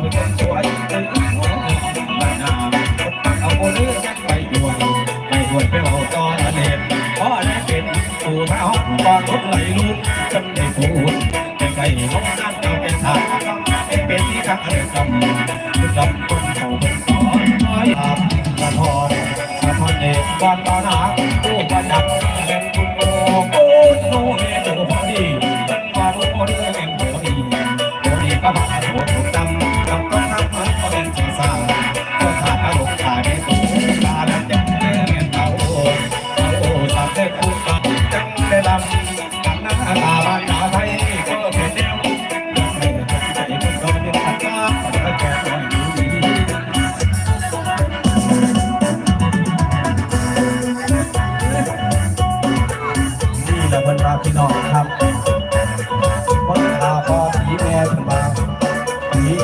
ไปด้วยไปด้วยไปเอาตอนเด็ดพ่อได้เป็นสู่เท้าก่อนทุก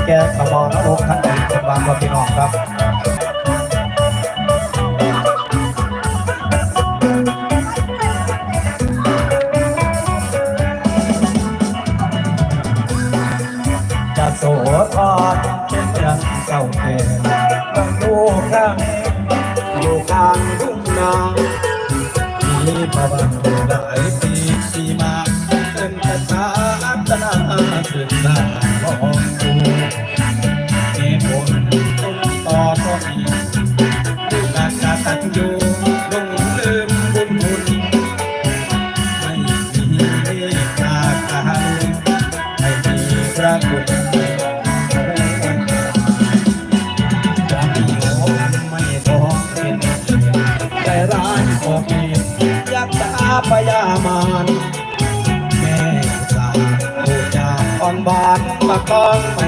แกกระบอกระอกท่านเองถึงบางว่าพี่น้องครับ มีพระคุณความมีโอไม่พอเป็นใจร้ายก็มียักษ์ตาพยามานแม่สาผู้จาอ่อนบานมาก้องไม่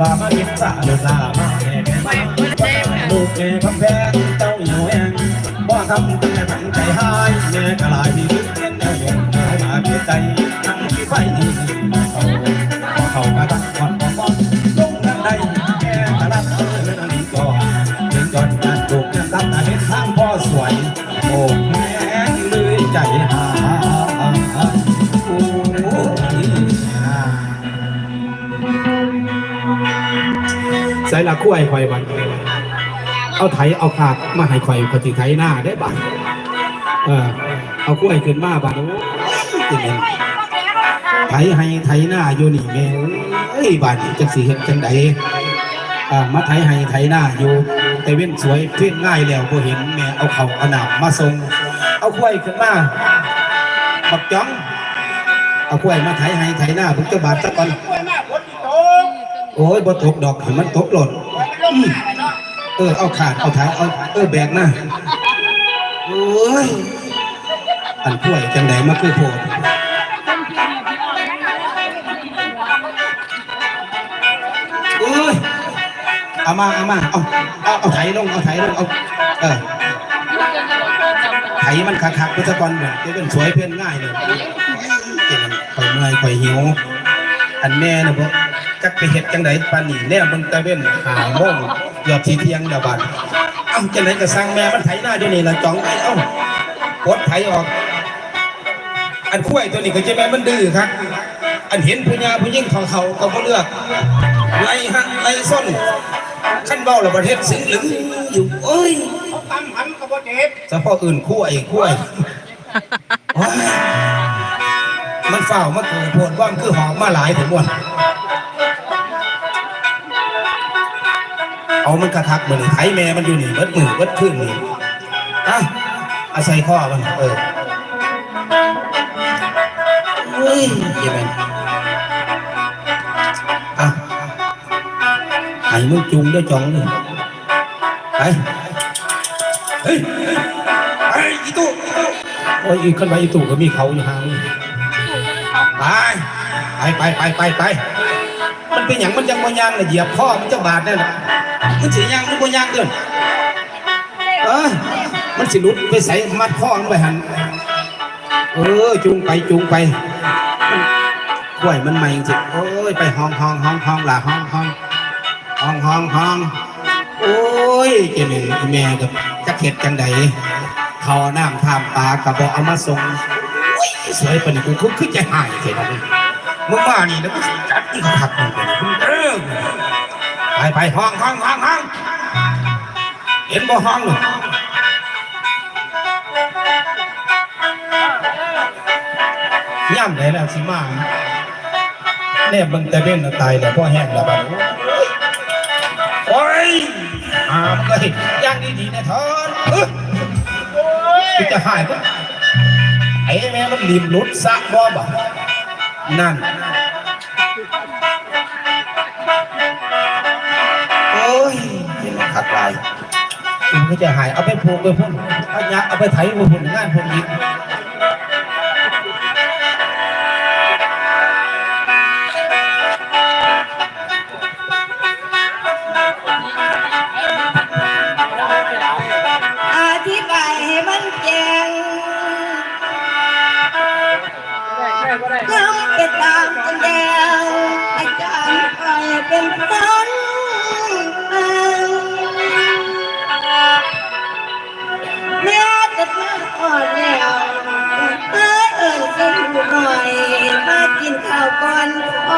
บามากินสาลูกลามาแม่แม่ไม่มาไม่เจ็บค่ะลูกแม่คำแพงเจ้าอยู่แองบ่ทำแต่ฝันใจหายแม่กะลายดีลึกเย็นแนวเย็นหายมาเพียใจ ละคู่ไอ้ข่อยบันเอาไถเอาขาดมาให้ข่อยปฏิไถหน้าได้บันเออเอาคู่ไอ้ขึ้นมาบันโอ้ยเป็นไงไถให้ไถหน้าอยู่นี่แม่เอ้ยบันจังสีเห็นจังใดอ่ามาไถให้ไถหน้าอยู่แต่เว้นสวยเพี้ยนง่ายแล้วพอเห็นแม่เอาเข่าเอาหนามมาส่งเอาคู่ไอ้ขึ้นมาบักจ้องเอาคู่ไอ้มาไถให้ไถหน้าบุกจ้าบาทสักก่อนโอ้ยบ่ตกดอกให้มันตกหล่น มเออเอาขาดเอาถ่ายเอาเออแบกนะโอ้ยอันป่วยจังไดมาคือโพดโอ้ยเอามาเอามาเอาเอาเอาไถลงเอาไถลงเอาเออไถมันคักๆพุทธกรเนี่ยจะเป็นสวยเพื่อนง่ายเลยเก่งข่อยเมื่อยข่อยหิวอันแม่นะพวก จักไปเห็ดจังไดปานนี่แน่มึงตะเว้นหาโมงเกือบทีเที่ยงแล้วบัดเอ้าจังไดก็สั่งแม่มันไถหน้าเดี๋ยวนี้ละจ้องไอ้เอ้ากดไถออก อันคุ้ยตัวนี้ก็จะแม่มันดื้อครับ อันเห็นผู้ญาผู้ยิ่งของเขาก็บ่เลือกไล่ฮะไล่ส้นขั้นเบ้าแล้วประเทศสิงหลึงอยู่เอ้ยตำหันกับว่าเจ็บเฉพาะอื่นคุ้ยคุ้ยว้ายมันเฝ้ามาเกิดโพดว่างคือหอมมาหลายถึงวัน เอามันกระทักมือนี่ไถแม่มันอยู่นี่เบิดมือเบิดขึ้นนี่อะอาศัยข้อมันเออเฮ้ยเยังไงอะไอ้มึงจุงด้วยจองนี่ไปเฮ้ยไอ้อีตู้อีตู้โอ้ยอีกขึ้นไปอีตู้ก็มีเขาอยู่ห่างนี่ไปไปไปไปไปไปมันเป็นอย่างมันยังบ่ยางเลยเหยียบข้อมันจะบาดแน่ละ มันเสียยังมันบ่ยังเกินเออสิลุดไปใส่มัดข้อมันไปหันเออจูงไปจูงไปกล้วยมันใหม่จริงโอ้ยไปห้องห้องห้องห้องละห้องห้องห้องห้องห้องโอ้ยเจนึ่งแม่กับจะเข็ดจังใดเขาน้ำทามปลากระบอกเอามาส่งสวยปนนี้กูคือจะหายเสียแล้วนี่มึงมานี่แล้วก็จัดอีกขัดมึงไปนี่มึงเด้อ ไปไปห้องห้องห้องห้องเห็นบ่ห้องย่ำได้แล้วสิมาแน่เบิ่งแต่เว้นตายแล้วพ่อแห้งแล้วบัดโอ้ยอ่ามันก็เห็นย่างดีๆนะทอนเออจะหายปะไอ้แม่มันริมรถซะบ่บ่นั่น ขาดลายมันก็จะหายเอาไปพูกไปพุ่นเอายะเอาไปไถไปพุ่นงานพุ่นอีก ก่อนอ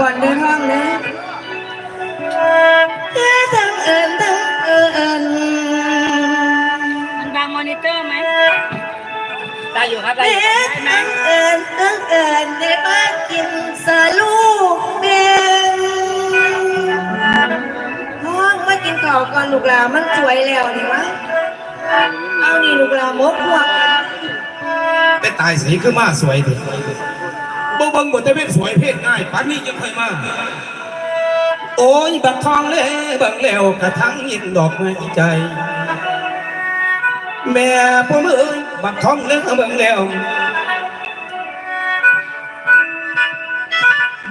ก่อนเดินห้องนะเพื่ทั้งเอิญทั้งเอิญมันบางมอนิเตอร์ไหมได้อยู่ครับได้อยู่อได้ไหมทั้งเอิญทั้งเอิญได้มากินสลูกเป็นห้องมากินข้าวก่อนลูกหลามันสวยแล้วนี่วะเอานี่ลูกหลามกพวกกันไปตายสีคือมาสวยถึง บ่บิ่งบ่แต่เป็นสวยเพศง่ายปานนี้ยังค่อยมา โอ้ยบักทองเล่บิ่งแล้วกระทั่งยินดอกไม้ใจ แม่พ่อมือบักทองเล่บิ่งแล้ว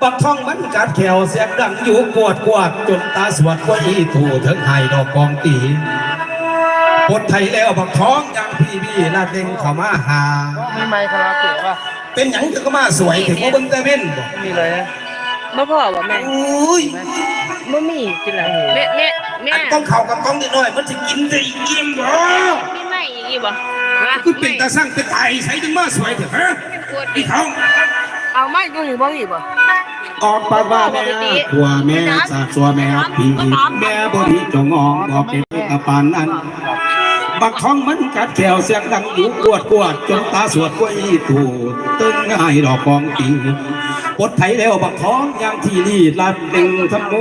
บักทองมันกัดแขวเสียงดังอยู่กวดกวาดจนตาสวดกว่าอีถูถึงไห้ดอกกองตีปดไทยแล้วบักทองยังพี่พี่ลาเด้งเข้ามาหามีไมค์คาราเกะป่ะ เป็นหยังถึงก็มาสวยถึงว่าเบิ่งแต่เว้นบ่มีเลยนะบ่พ่อบ่แม่อุ้ยบ่มีกินอะไรแม่แม่แม่อันต้องเข้ากับกล้องนิดหน่อยมันสิกินได้อิ่มบ่มีไม่อีกอีกบ่ฮะคือเป็นตาสร้างเป็นไทยใส่ถึงมาสวยเถอะฮะปวดพี่ทองเอาไม่ดูหรือบ่มีบ่ออกปากว่าแม่ผัวแม่สาสัวแม่พี่แม่บ่ดีจงออกบอกเป็นกระปานนั้น บักทองมันกัดแขวเสียงดังอยู่กวดกวดจนตาสวดกว่าอีถูตึงง่ายดอกกองตีปดไทยแล้วบักทองอย่างที่นี่ลัดเด้งทำโม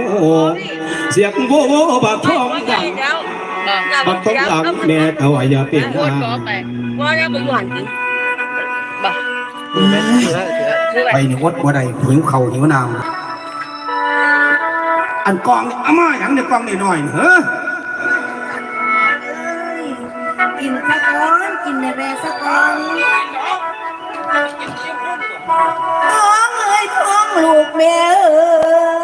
เสียงโวโวบักทองดังบักทองดังแม่เต่าอย่าเป็นโอ้ยนางก็ไปว่าแล้วบ่อยู่หันกินบ่ถือไหมถือแล้วถือแล้วคือไปนี่วดบ่ได้หิวเข่าหิวน้ำอันกองนี่อามาหยังในกองนี่หน่อยเฮ้อ กินสะก้อนกินในแรสะกก้อนท้องเอ้ยท้องลูกแม่เ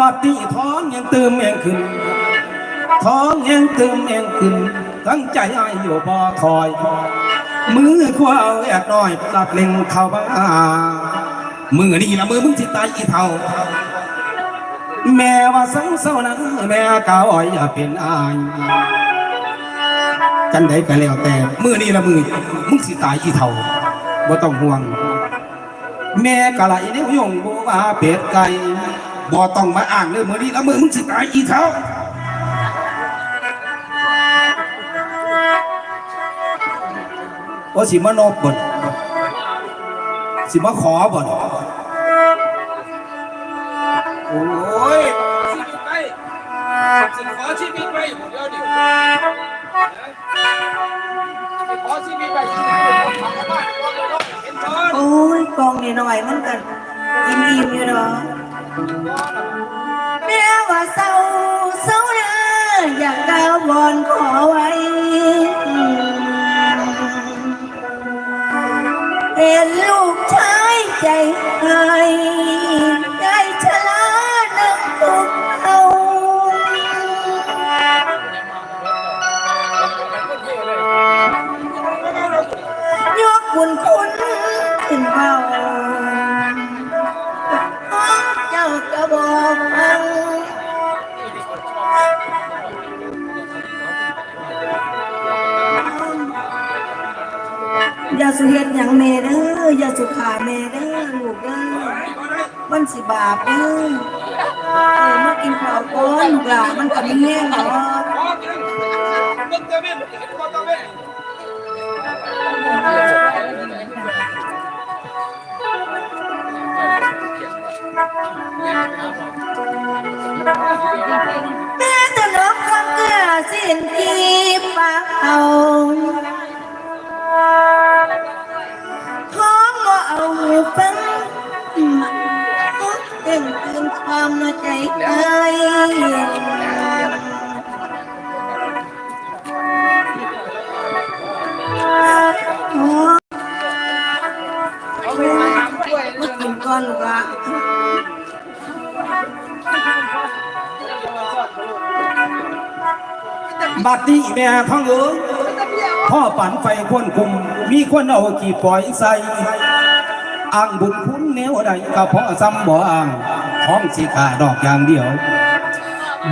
บัดนี้ท้องยังเติมแองขึ้น ท้องยังเติมแองขึ้น ตั้งใจไอ้อยู่บ่ถอย มือขวาแอดน้อยปลัดเล็งเข้าบ้ามือนี่ละมือมึงสิตายอีเท่า แม่ว่าสังเศร้านะแม่กาอ้อยอย่าเป็นอายจันใดก็แล้วแต่มือนี่ละมือมึงสิตายอีเท่าบ่ต้องห่วง แม่กะไหลนิ้วยงบัวาเป็ดไก่ บ่ต้องมาอ้างเลยมือนี้ละมือมึงสิตายอีเท่าว่าสิมานบบ่นสิมาขอบ่นโอ้ยสิขอชีวิตไปผมเดียวดิขอชีวิตไปที่ไหนทำบ้านก็เลยเห็นเชิญโอ้ยกองนี่หน่อยมันกันยิ้มยิ้มๆอยู่เนาะ แม่ว่าเศร้าเศร้านะอยากกาววอนขอไว้ เห็นลูกชายใจหาย อย่าสุเฮ็ดหยังแม่เด้ออย่าสุขาแม่เด้อลูกเด้อมันสิบาปเด้อเออมากินข้าวก่อนลูกหลามันก็มีแห้งดอกขอกินมึงจะไม่เห็นคนต้อแม่จะนกความเกลือสิ้นกีปากเอาท้อง บ่ฟังเต็มคืนความใจใจมากินก่อนลูกละบัดนี้แม่ท้องเอ๋ยพ่อปั่นไฟควนคุม มีคนเอากี่ปล่อยใส่ อ่างบุญคุณแนวใดก็เพราะซ้ำบ่อ่างท้องสิขาดอกอย่างเดียว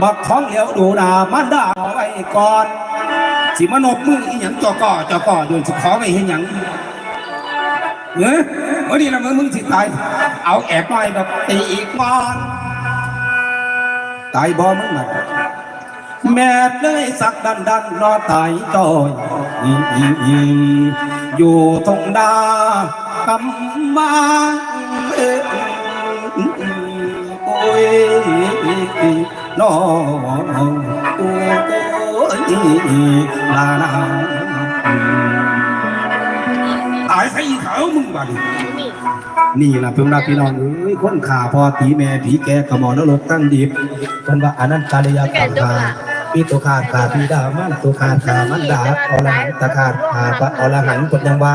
บักท้องเหลียวดูหนามันด่าเอาไว้ก่อน สิมนบมืออีหยังจอก่อจอก่อโดนสิขอไว้เห็นหยังเอ้ยวันนี้ละมึงมึงสิตาย เอาแอบหน่อยแบบตีอีกก่อนตายบ่มึงน่ะแม่เลยสักดันดันรอตายจอยอยู่ทงดา กำมาโอ้ยน้องโอ้ยลานาตายใส่เขามึงบ้าดินี่นะเพิ่งรักพี่น้องเอ้ยคนขาพอตีแม่ผีแกกระหมอนรกตั้งดิบคนว่าอนันตาลยาตังคาปีตัวขาดขาพีดามันตัวขาดขามันดาอรหันตขาดขาพระอรหันต์กดยังว่า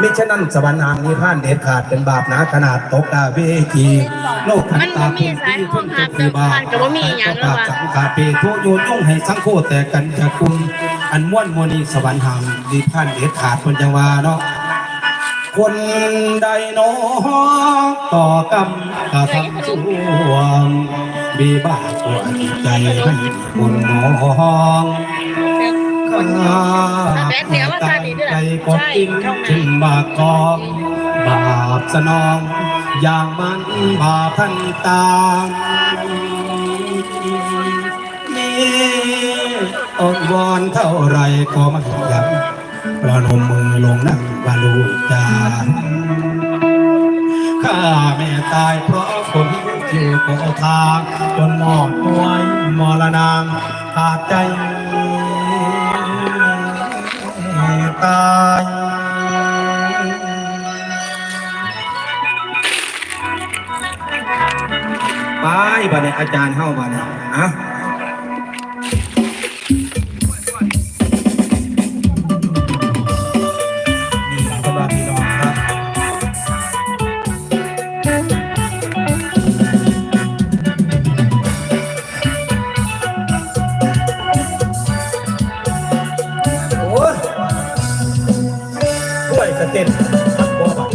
มิฉะนั้นสวรรค์นางนิพพานเด็ดขาดเป็นบาปหนาขนาดตกดาเวทีโลกทันตาคุณที่คนทุกทีบาปบาปสังขาเปทุโยนต้องให้สังโคแต่กันจะคุณอันม้วนมวนีสวรรค์หามนิพพานเด็ดขาดคนยังว่าเนาะคนใดหนอต่อกรรมกระทำชั่วบีบาปวดใจให้คนมอง ข้าตั้งใจกดกินขึ้นบากกองบาปสนอง อย่างมันบาปพันตามนี่อ่อนวอนเท่าไรก็ไม่ยังประนมมือลงนั่งบาลูกจาข้าแม่ตายเพราะคนที่โกทางจนหมอดมวยมรณางขาดใจ ตายไปบัดนี้อาจารย์เข้าบัดนี้อะ เต้นบ่บัด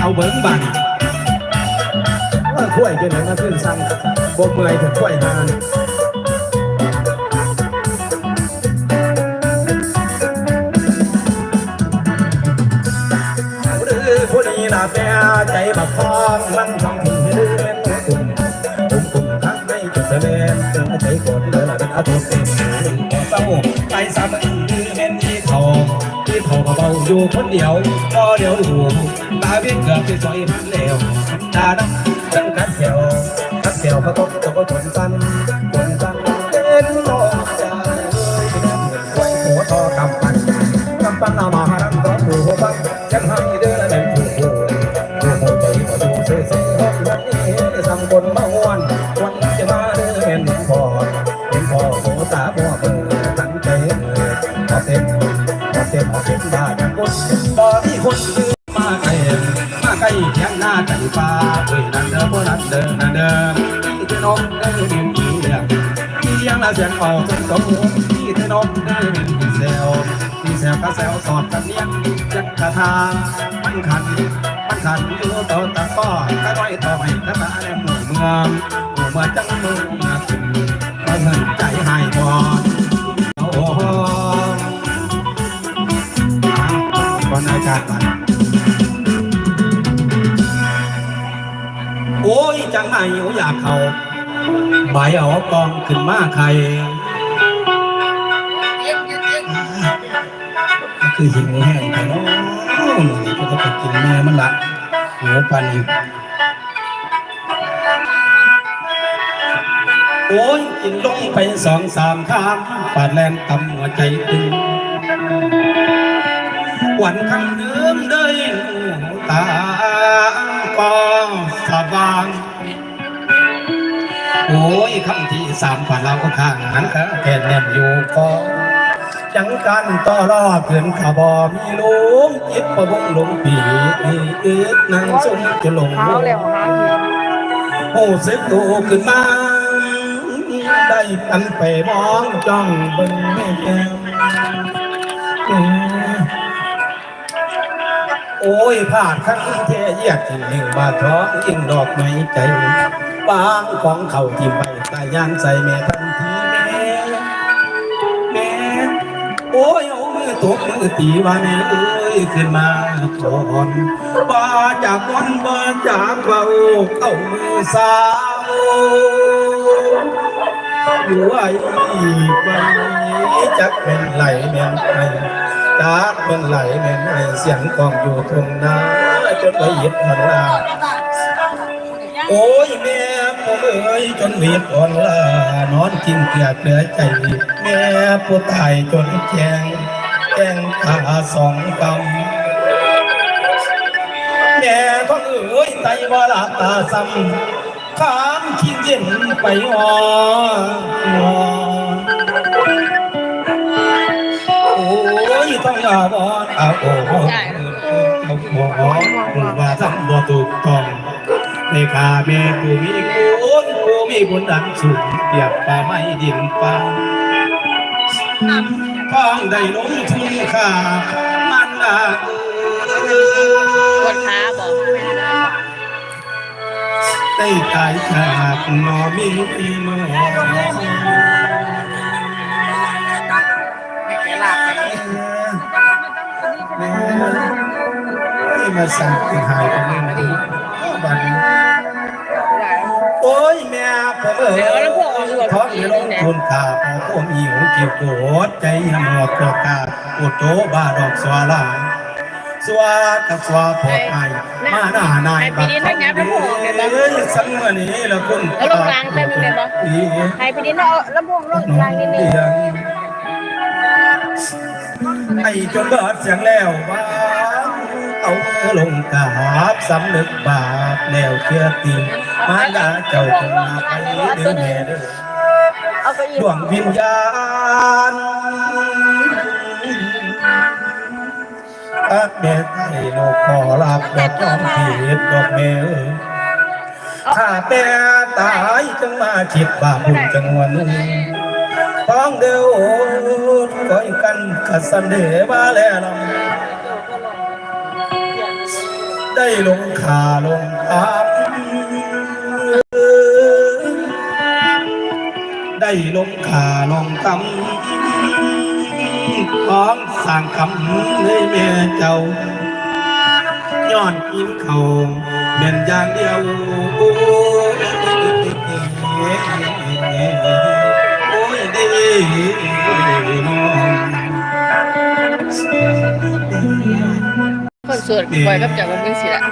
เอาเบิ้งบันว่าถ้วยเป็นหนังมาขึ้นสั่งบ่เมื่อยถึงถ้วยหาน นใจกดเลยล่ะเป็นอาทุเป็นก็เศร้าไปสามอื่นเป็นที่ทองที่ทองเบาอยู่คนเดียวก็เดียวอยู่ เอ้ยนั่นเด้อพวกนั้นเด้อนั่นเด้อที่ที่น้องเด้อเห็นกี่เรื่องที่ยังละเสียงออกจนสมหูที่ที่น้องเด้อเห็นกี่แซวที่แซวก็แซวสอดกันเนียงจักกะทางมันขันมันขันอยู่ต่อตะก้อตะก้อยต่อให้ตะตาแนมหมู่เมืองหมู่เมืองจังเมืองมาถึงมาเงินใจหายบ ไหนโอ้อยากเขาใบเอากองขึ้นมาใครก็คือหิวแห้งไปเนาะนี่ก็จะไปกินแม่มันละหัวปันอีกโอ้ยกินลงไปสองสามคำปาดแลนตำหัวใจตึงวันคำเดิมเดินตา ยคำที่สามผ่านเราก็ข้างนั้นก็แก่แน่นอยู่ก็จังกันต่อรอเกินขบอมีลุงยิบประบงลงปีอีกนั่งสมจะลงเท้เร็วหางโอ้สึกโตขึ้นมาได้กันไปมองจ้องเบิ่งแม่แก้วเอ้ยโอ้ยพลาดครั้งเทียเยียดที่หนึ่งบาทท้องยิ่งดอกไม้ใจ บางของเขาที่ไปตายยานใส่แม่ทันทีแม่แม่โอ้ยเอามือตบมือตีว่าแม่เอ้ยขึ้นมาก่อนบ่จากวันบ่จากเบาเอามือสาวอยู่ไว้ไปจักเป็นไหลแม่นไปจักเป็นไหลแม่นไปเสียงกองอยู่ตรงนาจนละเอียดพันลาโอ้ยแม่ เอ้ยจนเวียดอ่อนลานอนกินเกลือเกลือใจ แม่ผู้ตายจนแจงแจงขาสองกำแม่ท้องเอ้ยไตว่าละตาซ้ำข้ามขี้เย็นไปอ่อนโอ้ยต้องอาบอนอาโอ้โหเอาบ่ว่าทำบ่ถูกต้อง ในข้าแม่ผู้มีคุณผู้มีบุญดันสูงเปรียบป่าไม้ดินปังฟ้องได้ลงทุนค่ามันดาปวดขาบอกได้ตายจากหนอมีหนอให้แกลากไปแม่ไม่มาสั่งให้หายไปเลยนะ บัดนี้โอ้ยแม่ผมเอ๋ยท้องลงทุนขาพอผมหิวกี่ยวโกรธใจยำหอกตัวกาปวดโตบ้าดอกสวาลาสวากับสวาพอดไปมาหน้านายบัดเอ้ยสังมานี้ละคุณแล้วลงกลางเต็มเลยบ่ใครไปดินเอาลำโพงลงกลางนิดนึงไอ้จนเบิดเสียงแล้วว่า เอาลงกาบสำนึกบาปแล้วเชื่อตีมาลาเจ้าจงมาไปเดือแม่เด้อดวงวิญญาณอักแม่ไทยโลกขอรับดอกน้องผีดดอกแม่ถ้าแม่ตายจังมาจิตบาปบุญจังวันพ้องเดียวกอยกันกัดสันเดว่าแล้ว ได้ลงขาลงตามได้ลงขาลงตำของสร้างคำในแม่เจ้าย้อนกินเขาเด่นอย่างเดียวโอ้ยโอ้ยดีน้อง คนสวดปล่อยกับจากวันนี้สิละ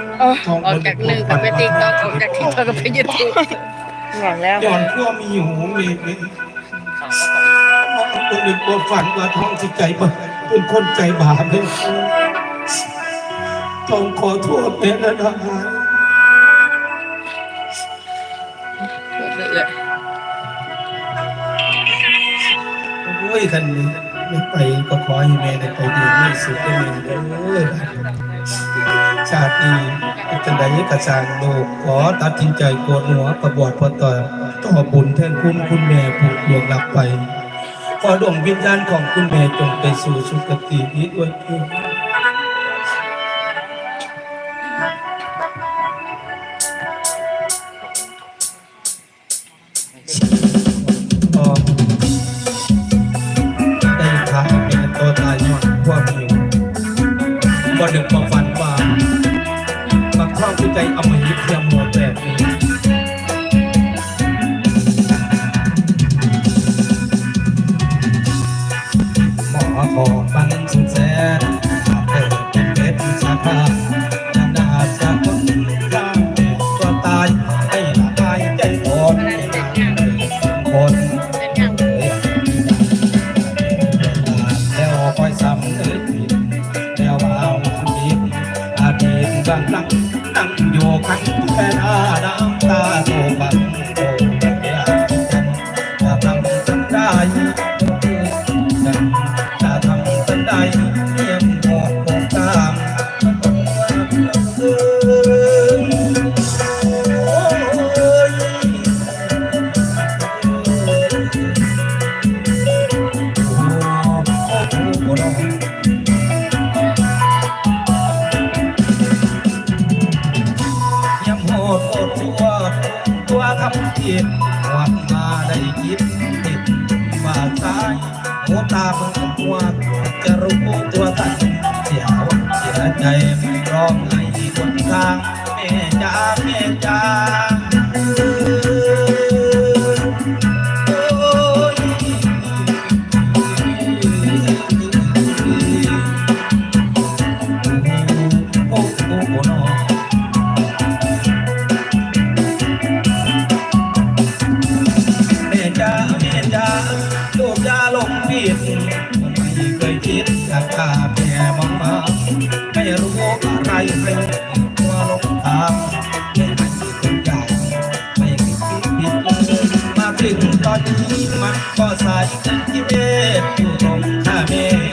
ออกจากหนึ่งกับไปติ๊กต็อกออกจากติ๊กต็อกกับไปยูทูบหวังแล้วย้อนพวกมีหูมีมีคนหนึ่งตัวฝันว่าท้องจิตใจบ่เป็นคนใจบาปเลยต้องขอโทษแม่นะนะเอื่อยโอ้ยคันนี้ไม่ไปก็ขอให้แม่ได้ไปดีไม่สุดได้แม่เด้อ ชาตินี้จันใด้กระสางโลกขอตัดสินใจโกนหัวประบอดพอต่อต่อบุญแทนคุณคุณแม่ผูกดวงหลับไป ขอดวงวิญญาณของคุณแม่จงไปสู่สุคตินี้ด้วยเถิดางครั้งคือใจอมหิตเทียมหมดแบบนี้ ไม่รู้อะไรให้ตัวลงทางไม่ให้คนใหญ่ไม่คิดผิดเลยมาถึงตอนนี้มันก็สายที่เมตอยู่ตรงข้าเม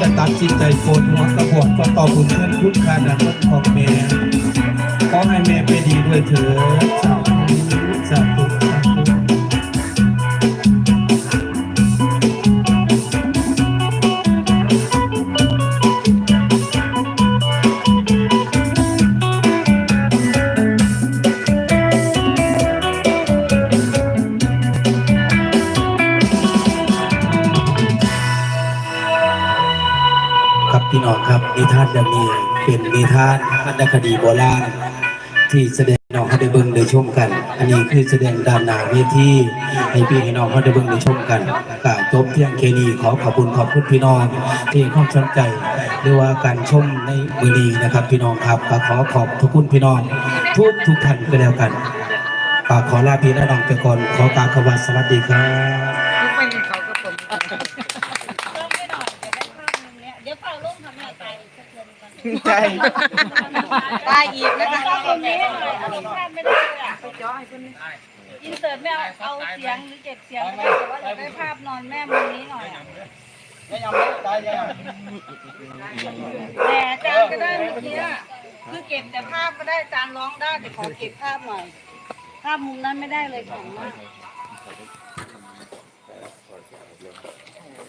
จะตัดสินใจโกนหัวกระบวดก็ต่อบุญเพื่อนคุณค่าดังของแม่ขอให้แม่ไปดีด้วยเถิด วรรณคดีโบราณที่แสดงน้องเขาได้เบิ่งได้ชมกัน อันนี้คือแสดงด้านหน้าเวทีให้พี่ให้น้องเขาได้เบิ่งได้ชมกันกาจบเที่ยงเคนีขอขอบคุณขอบคุณพี่น้องที่ให้ความสนใจหรือว่าการชมในมือนี้นะครับ พี่น้องครับก็ขอขอบทุกคุณพี่น้องทุกทุกท่านก็แล้วกันฝากขอลาพี่และน้องไปก่อนขอกรารขวัสวัสดีครับ ใจตายอีกแล้วกันตรงนี้อันนี้พลาดไม่ได้เลยอะอินเสิร์ตไม่เอาเอาเสียงหรือเก็บเสียงไม่ได้แต่ว่าอยากได้ภาพนอนแม่มุมนี้หน่อยอะแต่อาจารย์ก็ได้เมื่อกี้คือเก็บแต่ภาพก็ได้จารย์ร้องได้แต่ขอเก็บภาพหน่อยภาพมุมนั้นไม่ได้เลยของมาก